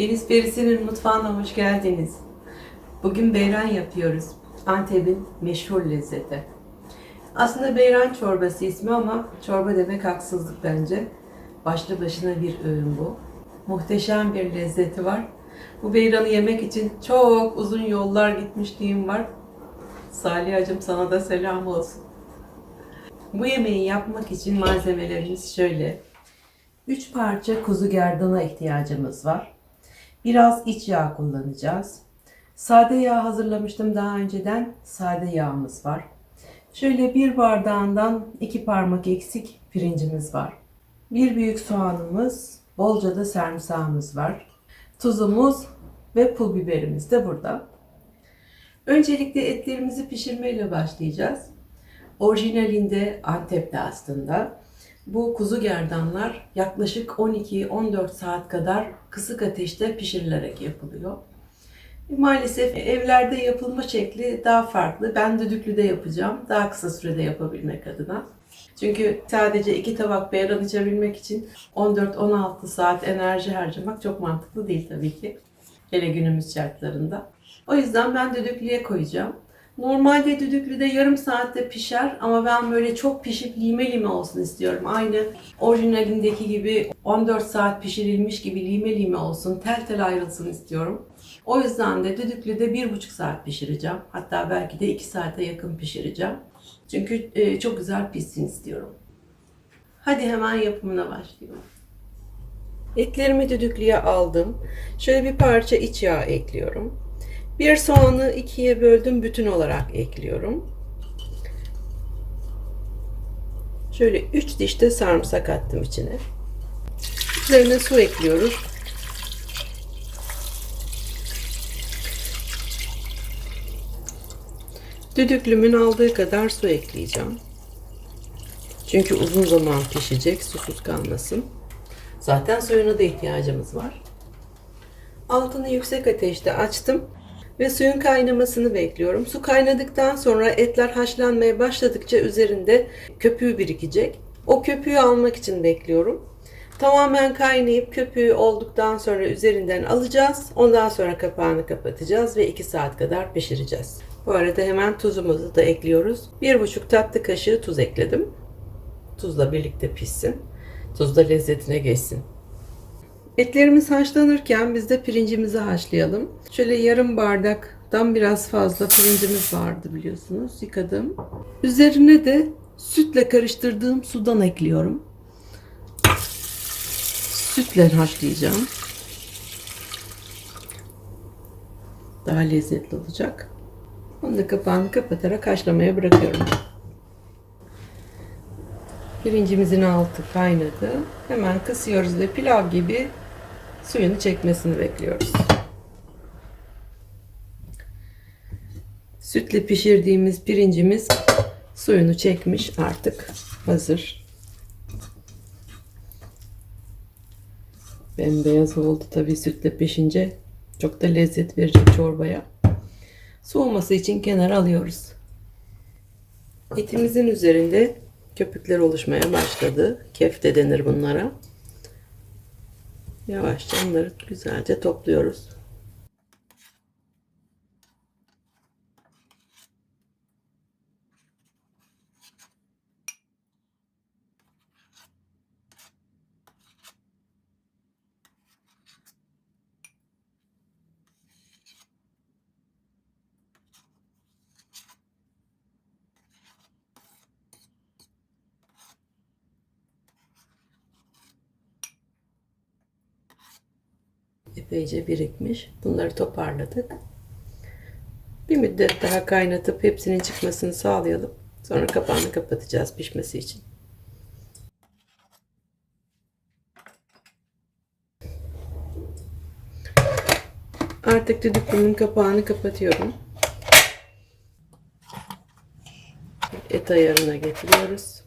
Deniz Perisi'nin mutfağına hoş geldiniz. Bugün beyran yapıyoruz. Antep'in meşhur lezzeti. Aslında beyran çorbası ismi ama çorba demek haksızlık bence. Başlı başına bir öğün bu. Muhteşem bir lezzeti var. Bu beyranı yemek için çok uzun yollar gitmişliğim var. Salihacığım sana da selam olsun. Bu yemeği yapmak için malzemelerimiz şöyle. 3 parça kuzu gerdana ihtiyacımız var. Biraz iç yağ kullanacağız. Sade yağ hazırlamıştım daha önceden. Sade yağımız var. Şöyle bir bardağından iki parmak eksik pirincimiz var. Bir büyük soğanımız, bolca da sarımsağımız var. Tuzumuz ve pul biberimiz de burada. Öncelikle etlerimizi pişirmeyle başlayacağız. Orijinalinde Antep'te aslında. Bu kuzu gerdanlar yaklaşık 12-14 saat kadar kısık ateşte pişirilerek yapılıyor. Maalesef evlerde yapılma şekli daha farklı. Ben düdüklüde yapacağım. Daha kısa sürede yapabilmek adına. Çünkü sadece iki tabak beyran içebilmek için 14-16 saat enerji harcamak çok mantıklı değil tabii ki. Hele günümüz şartlarında. O yüzden ben düdüklüye koyacağım. Normalde düdüklüde yarım saatte pişer ama ben böyle çok pişip lime lime olsun istiyorum. Aynı orijinalindeki gibi 14 saat pişirilmiş gibi lime lime olsun, tel tel ayrılsın istiyorum. O yüzden de düdüklüde 1,5 saat pişireceğim. Hatta belki de 2 saate yakın pişireceğim. Çünkü e, çok güzel pişsin istiyorum. Hadi hemen yapımına başlayalım. Etlerimi düdüklüye aldım. Şöyle bir parça iç yağ ekliyorum. Bir soğanı ikiye böldüm bütün olarak ekliyorum. Şöyle 3 diş de sarımsak attım içine. Üzerine su ekliyoruz. Düdüklümün aldığı kadar su ekleyeceğim. Çünkü uzun zaman pişecek, susuz kalmasın. Zaten suyuna da ihtiyacımız var. Altını yüksek ateşte açtım ve suyun kaynamasını bekliyorum. Su kaynadıktan sonra etler haşlanmaya başladıkça üzerinde köpüğü birikecek. O köpüğü almak için bekliyorum. Tamamen kaynayıp köpüğü olduktan sonra üzerinden alacağız. Ondan sonra kapağını kapatacağız ve 2 saat kadar pişireceğiz. Bu arada hemen tuzumuzu da ekliyoruz. 1,5 tatlı kaşığı tuz ekledim. Tuzla birlikte pişsin. Tuz da lezzetine geçsin. Etlerimiz haşlanırken biz de pirincimizi haşlayalım. Şöyle yarım bardaktan biraz fazla pirincimiz vardı biliyorsunuz. Yıkadım. Üzerine de sütle karıştırdığım sudan ekliyorum. Sütle haşlayacağım. Daha lezzetli olacak. Onu da kapağını kapatarak haşlamaya bırakıyorum. Pirincimizin altı kaynadı. Hemen kısıyoruz ve pilav gibi suyunu çekmesini bekliyoruz. Sütle pişirdiğimiz pirincimiz suyunu çekmiş artık hazır. Bembeyaz oldu tabii sütle pişince. Çok da lezzet verecek çorbaya. Soğuması için kenara alıyoruz. Etimizin üzerinde köpükler oluşmaya başladı. Kefte denir bunlara. Yavaşça onları güzelce topluyoruz. Epeyce birikmiş. Bunları toparladık. Bir müddet daha kaynatıp hepsinin çıkmasını sağlayalım. Sonra kapağını kapatacağız pişmesi için. Artık düdüklünün kapağını kapatıyorum. Et ayarına getiriyoruz.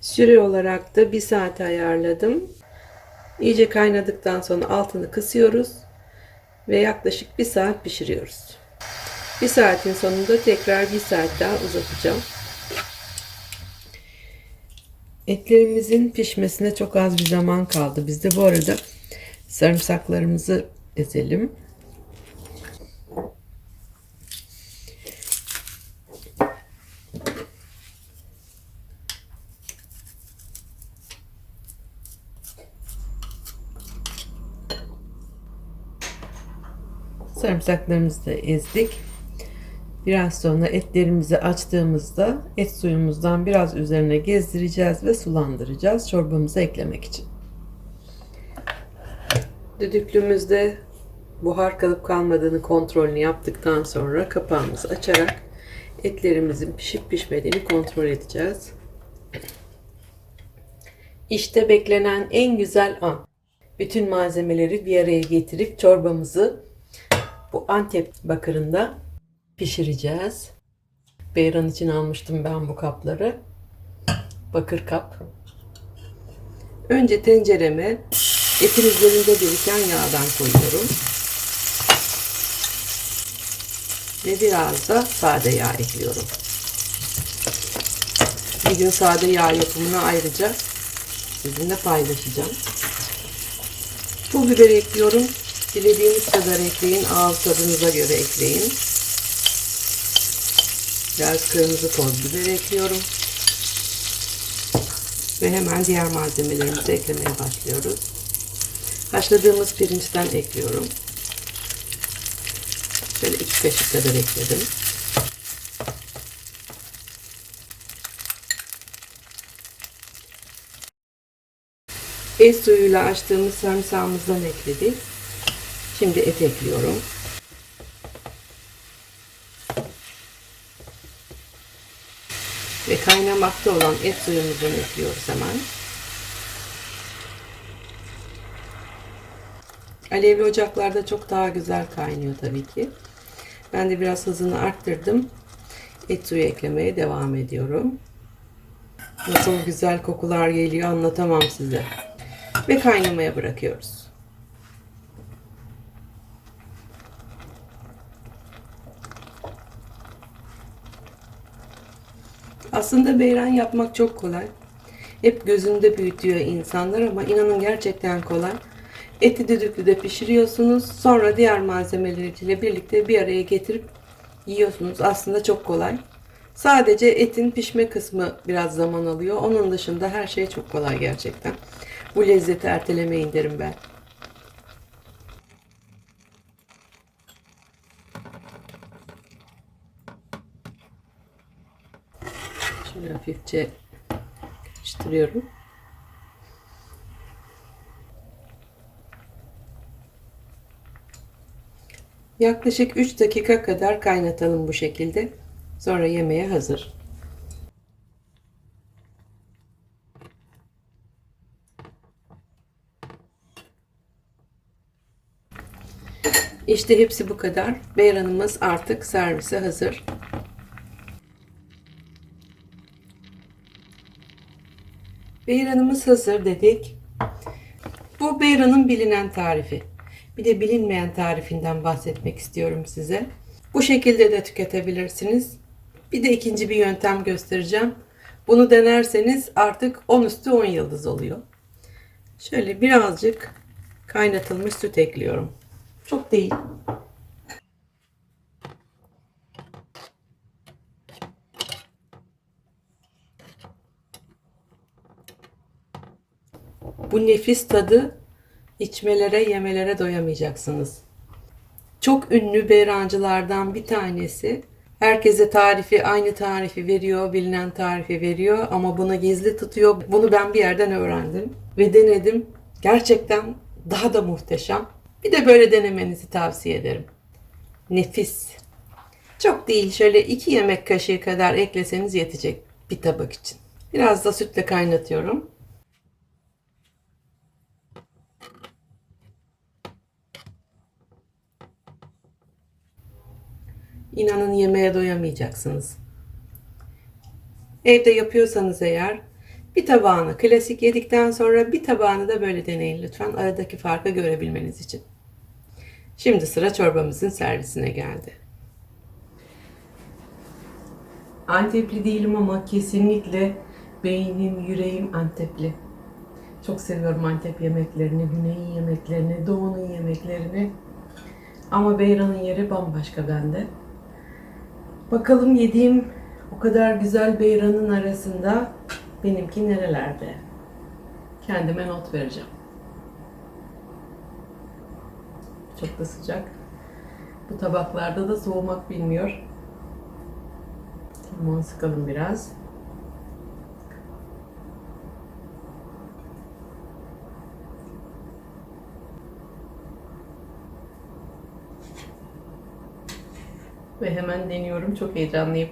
Süre olarak da bir saat ayarladım. İyice kaynadıktan sonra altını kısıyoruz ve yaklaşık bir saat pişiriyoruz. Bir saatin sonunda tekrar bir saat daha uzatacağım. Etlerimizin pişmesine çok az bir zaman kaldı. Biz de bu arada Sarımsaklarımızı ezelim. Sarımsaklarımızı da ezdik. Biraz sonra etlerimizi açtığımızda et suyumuzdan biraz üzerine gezdireceğiz ve sulandıracağız çorbamıza eklemek için. Düdüklümüzde buhar kalıp kalmadığını kontrolünü yaptıktan sonra kapağımızı açarak etlerimizin pişip pişmediğini kontrol edeceğiz. İşte beklenen en güzel an. Bütün malzemeleri bir araya getirip çorbamızı bu Antep bakırında pişireceğiz. Beyran için almıştım ben bu kapları. Bakır kap. Önce tencereme etin üzerinde biriken yağdan koyuyorum. Ve biraz da sade yağ ekliyorum. Bir gün sade yağ yapımını ayrıca sizinle paylaşacağım. Pul biber ekliyorum. Dilediğiniz kadar ekleyin. Ağız tadınıza göre ekleyin. Biraz kırmızı toz biber ekliyorum. Ve hemen diğer malzemelerimizi eklemeye başlıyoruz. Haşladığımız pirinçten ekliyorum. Şöyle iki kaşık kadar ekledim. Et suyuyla açtığımız sarımsağımızdan ekledik. Şimdi et ekliyorum. Ve kaynamakta olan et suyumuzdan ekliyoruz hemen. Alevli ocaklarda çok daha güzel kaynıyor tabii ki. Ben de biraz hızını arttırdım. Et suyu eklemeye devam ediyorum. Nasıl güzel kokular geliyor anlatamam size. Ve kaynamaya bırakıyoruz. Aslında beyran yapmak çok kolay. Hep gözünde büyütüyor insanlar ama inanın gerçekten kolay. Eti düdüklüde pişiriyorsunuz. Sonra diğer malzemeleriyle birlikte bir araya getirip yiyorsunuz. Aslında çok kolay. Sadece etin pişme kısmı biraz zaman alıyor. Onun dışında her şey çok kolay gerçekten. Bu lezzeti ertelemeyin derim ben. Şöyle hafifçe karıştırıyorum. Yaklaşık 3 dakika kadar kaynatalım bu şekilde. Sonra yemeğe hazır. İşte hepsi bu kadar. Beyranımız artık servise hazır. Beyranımız hazır dedik. Bu beyranın bilinen tarifi. Bir de bilinmeyen tarifinden bahsetmek istiyorum size. Bu şekilde de tüketebilirsiniz. Bir de ikinci bir yöntem göstereceğim. Bunu denerseniz artık 10 üstü 10 yıldız oluyor. Şöyle birazcık kaynatılmış süt ekliyorum. Çok değil. Bu nefis tadı içmelere, yemelere doyamayacaksınız. Çok ünlü beyrancılardan bir tanesi. Herkese tarifi, aynı tarifi veriyor, bilinen tarifi veriyor ama bunu gizli tutuyor. Bunu ben bir yerden öğrendim ve denedim. Gerçekten daha da muhteşem. Bir de böyle denemenizi tavsiye ederim. Nefis. Çok değil, şöyle iki yemek kaşığı kadar ekleseniz yetecek bir tabak için. Biraz da sütle kaynatıyorum. İnanın yemeğe doyamayacaksınız. Evde yapıyorsanız eğer bir tabağını klasik yedikten sonra bir tabağını da böyle deneyin lütfen aradaki farkı görebilmeniz için. Şimdi sıra çorbamızın servisine geldi. Antepli değilim ama kesinlikle beynim, yüreğim Antepli. Çok seviyorum Antep yemeklerini, Güney'in yemeklerini, Doğu'nun yemeklerini. Ama Beyran'ın yeri bambaşka bende. Bakalım yediğim o kadar güzel Beyran'ın arasında benimki nerelerde? Kendime not vereceğim. Çok da sıcak. Bu tabaklarda da soğumak bilmiyor. Limon sıkalım biraz. Ve hemen deniyorum. Çok heyecanlıyım.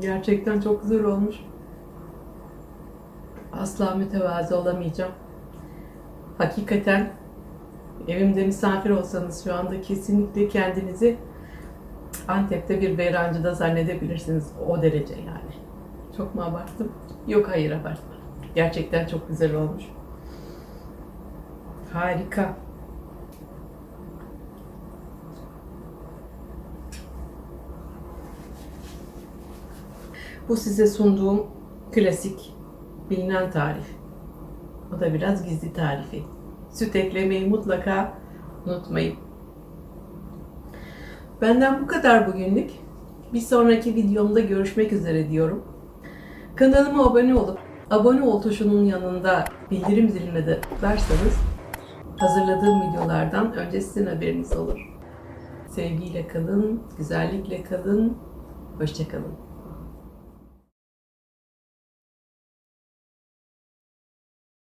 Gerçekten çok güzel olmuş. Asla mütevazı olamayacağım. Hakikaten evimde misafir olsanız şu anda kesinlikle kendinizi Antep'te bir beyrancıda zannedebilirsiniz. O derece yani. Çok mu abarttım? Yok hayır abartma. Gerçekten çok güzel olmuş. Harika. Bu size sunduğum klasik bilinen tarif. O da biraz gizli tarifi. Süt eklemeyi mutlaka unutmayın. Benden bu kadar bugünlük. Bir sonraki videomda görüşmek üzere diyorum. Kanalıma abone olup abone ol tuşunun yanında bildirim ziline de tıklarsanız hazırladığım videolardan önce sizin haberiniz olur. Sevgiyle kalın, güzellikle kalın, hoşçakalın.